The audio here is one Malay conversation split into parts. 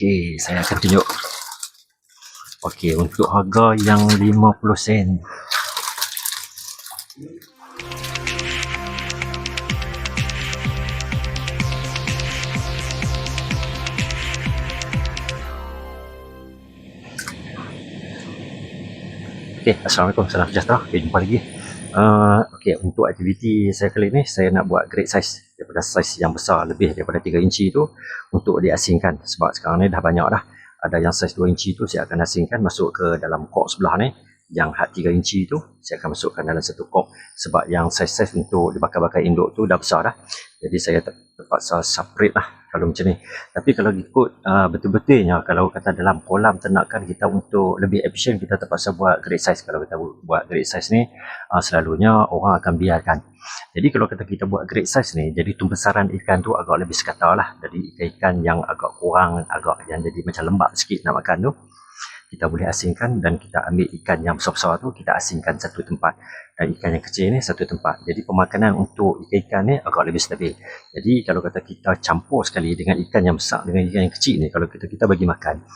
Okey, saya akan tunjuk. Okey, untuk harga yang 50 sen. Okey, Assalamualaikum, salam sejahtera. Okay, jumpa lagi. Uh, Okey, untuk aktiviti saya kali ni, saya nak buat grade size daripada size yang besar lebih daripada 3 inci tu untuk diasingkan. Sebab sekarang ni dah banyak dah. Ada yang size 2 inci tu saya akan asingkan masuk ke dalam kok sebelah ni. Yang had 3 inci tu saya akan masukkan dalam satu kok. Sebab yang size-size untuk dibakar-bakar induk tu dah besar dah. Jadi saya ter- terpaksa separate lah kalau macam ni. Tapi kalau ikut uh, betul-betulnya kalau kata dalam kolam ternakan kita untuk lebih efisien kita terpaksa buat grade size. Kalau kita bu- buat grade size ni uh, selalunya orang akan biarkan. Jadi kalau kata kita buat grade size ni jadi pembesaran ikan tu agak lebih sekata lah. Jadi ikan-ikan yang agak kurang agak yang jadi macam lembab sikit nak makan tu kita boleh asingkan dan kita ambil ikan yang besar-besar tu kita asingkan satu tempat. Dan ikan yang kecil ni satu tempat. Jadi pemakanan untuk ikan-ikan ni agak lebih stabil. Jadi kalau kata kita campur sekali dengan ikan yang besar dengan ikan yang kecil ni kalau kita kita bagi makan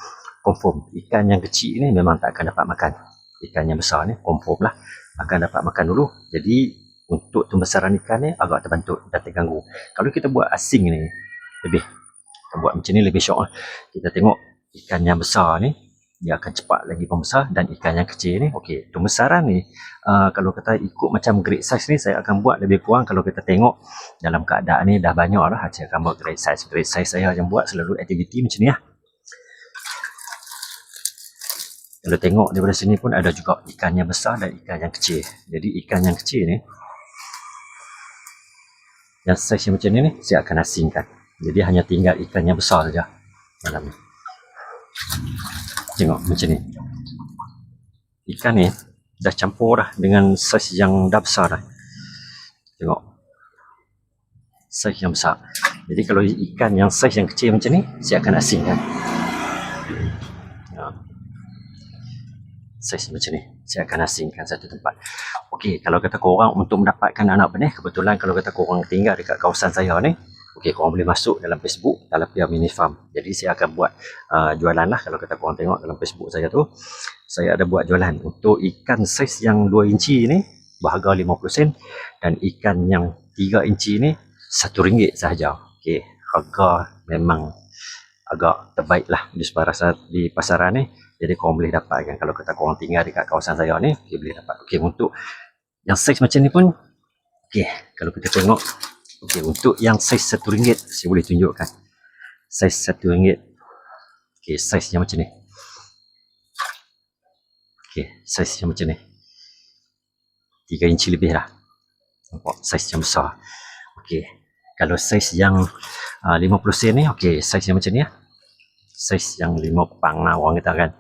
confirm ikan yang kecil ni memang tak akan dapat makan. Ikan yang besar ni confirm lah akan dapat makan dulu. Jadi untuk pembesaran ikan ni agak terbantu dan terganggu. Kalau kita buat asing ni lebih kita buat macam ni lebih syok lah. Kita tengok ikan yang besar ni dia akan cepat lagi pembesar dan ikan yang kecil ni. Okey pembesaran ni uh, kalau kata ikut macam grade size ni saya akan buat lebih kurang kalau kita tengok dalam keadaan ni dah banyak dah saya akan buat grade size. Grade size saya yang buat selalu aktiviti macam ni lah. Kalau tengok daripada sini pun ada juga ikan yang besar dan ikan yang kecil. Jadi ikan yang kecil ni yang size macam ni ni saya akan asingkan. Jadi hanya tinggal ikan yang besar saja dalam ni Tengok macam ni. Ikan ni dah campur dah dengan saiz yang dah besar dah. Tengok. Saiz yang besar. Jadi kalau ikan yang saiz yang kecil macam ni, saya akan asingkan. Ha. Saiz macam ni. Saya akan asingkan satu tempat. Okey, kalau kata korang untuk mendapatkan anak benih, kebetulan kalau kata korang tinggal dekat kawasan saya ni, Okey, korang boleh masuk dalam Facebook Talapia Mini Farm. Jadi saya akan buat uh, jualan lah kalau kata korang tengok dalam Facebook saya tu. Saya ada buat jualan untuk ikan saiz yang 2 inci ni berharga 50 sen dan ikan yang 3 inci ni RM1 sahaja. Okey, harga memang agak terbaik lah di pasaran di pasaran ni. Jadi korang boleh dapatkan kalau kata korang tinggal dekat kawasan saya ni, okay, boleh dapat. Okey, untuk yang saiz macam ni pun okey, kalau kita tengok Okey, untuk yang saiz RM1 saya boleh tunjukkan. Saiz RM1. Okey, saiz yang macam ni. Okey, saiz yang macam ni. 3 inci lebih lah. Nampak saiz yang besar. Okey, kalau saiz yang uh, 50 sen ni, okey, saiz yang macam ni lah. Saiz yang 5 kepang lah orang kata kan.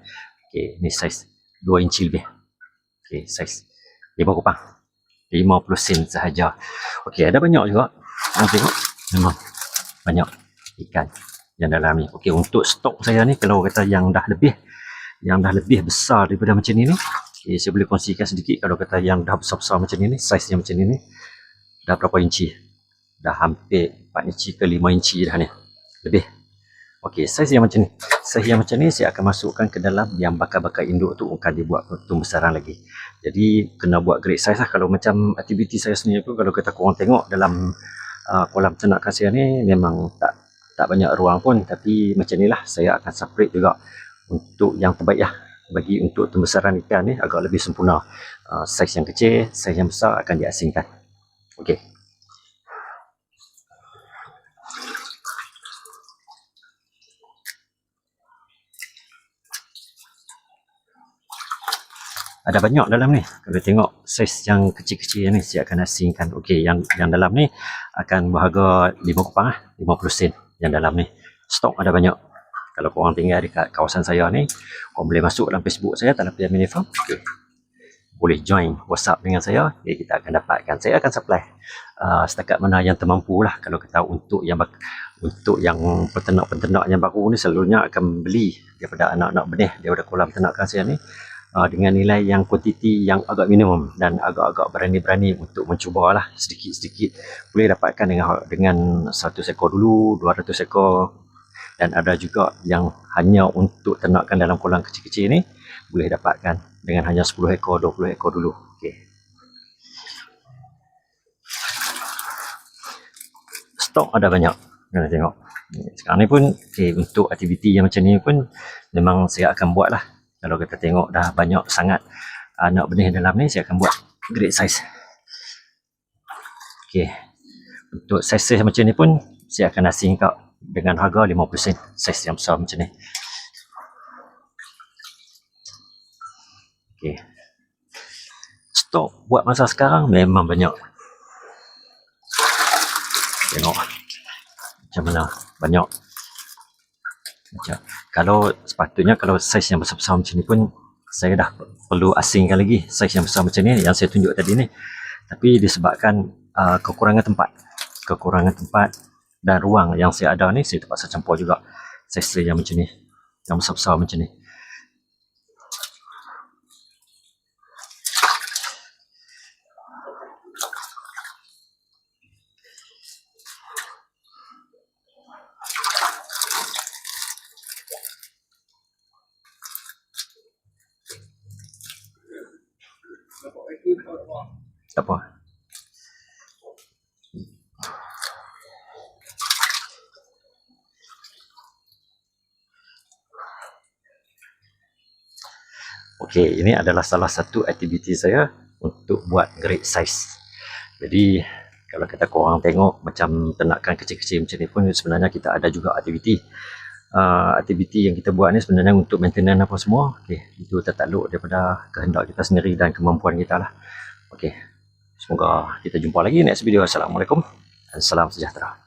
Okey, ni saiz 2 inci lebih. Okey, saiz 5 kepang. 50 sen sahaja. Okey, ada banyak juga. Ha, tengok. Memang banyak ikan yang dalam ni. Okey, untuk stok saya ni kalau kata yang dah lebih yang dah lebih besar daripada macam ni ni, okay, saya boleh kongsikan sedikit kalau kata yang dah besar-besar macam ni ni, saiz yang macam ni ni dah berapa inci? Dah hampir 4 inci ke 5 inci dah ni. Lebih. Okey, saiz yang macam ni. Saiz yang macam ni saya akan masukkan ke dalam yang bakar-bakar induk tu akan dibuat pembesaran lagi. Jadi kena buat grade size lah kalau macam aktiviti saya sendiri pun kalau kata korang tengok dalam uh, kolam ternakan saya ni memang tak tak banyak ruang pun. Tapi macam ni lah saya akan separate juga untuk yang terbaik lah. Bagi untuk pembesaran ikan ni agak lebih sempurna. Uh, saiz yang kecil, saiz yang besar akan diasingkan. Ok ada banyak dalam ni. Kalau tengok saiz yang kecil-kecil ni saya akan asingkan. Okey yang yang dalam ni akan berharga 5 kupang lah 50 sen yang dalam ni. Stok ada banyak. Kalau korang tinggal dekat kawasan saya ni korang boleh masuk dalam Facebook saya Talapia Mini Farm. Okay. boleh join WhatsApp dengan saya okay, kita akan dapatkan. Saya akan supply uh, setakat mana yang termampu lah. Kalau kita untuk yang untuk yang peternak-peternak yang baru ni selalunya akan beli daripada anak-anak benih daripada kolam ternakan saya ni uh, dengan nilai yang kuantiti yang agak minimum dan agak-agak berani-berani untuk mencubalah sedikit-sedikit. Boleh dapatkan dengan dengan 100 ekor dulu 200 ekor dan ada juga yang hanya untuk ternakan dalam kolam kecil-kecil ni boleh dapatkan dengan hanya 10 ekor 20 ekor dulu. Okey. Stok ada banyak. Kena tengok. Sekarang ni pun okay, untuk aktiviti yang macam ni pun memang saya akan buat lah kalau kita tengok dah banyak sangat anak benih dalam ni saya akan buat great size. Ok. Untuk size-size macam ni pun saya akan asing kau dengan harga 50 sen size yang besar macam ni. Ok. Stok buat masa sekarang memang banyak. Tengok macam mana banyak macam kalau sepatutnya kalau saiz yang besar-besar macam ni pun saya dah perlu asingkan lagi saiz yang besar macam ni yang saya tunjuk tadi ni. Tapi disebabkan uh, kekurangan tempat. Kekurangan tempat dan ruang yang saya ada ni saya terpaksa campur juga saiz yang macam ni yang besar-besar macam ni Tak apa. Okey, ini adalah salah satu aktiviti saya untuk buat great size. Jadi, kalau kita korang tengok macam ternakan kecil-kecil macam ni pun sebenarnya kita ada juga aktiviti. Uh, aktiviti yang kita buat ni sebenarnya untuk maintenance apa semua. Okey, itu tertakluk daripada kehendak kita sendiri dan kemampuan kita lah. Okey, semoga kita jumpa lagi next video. Assalamualaikum dan salam sejahtera.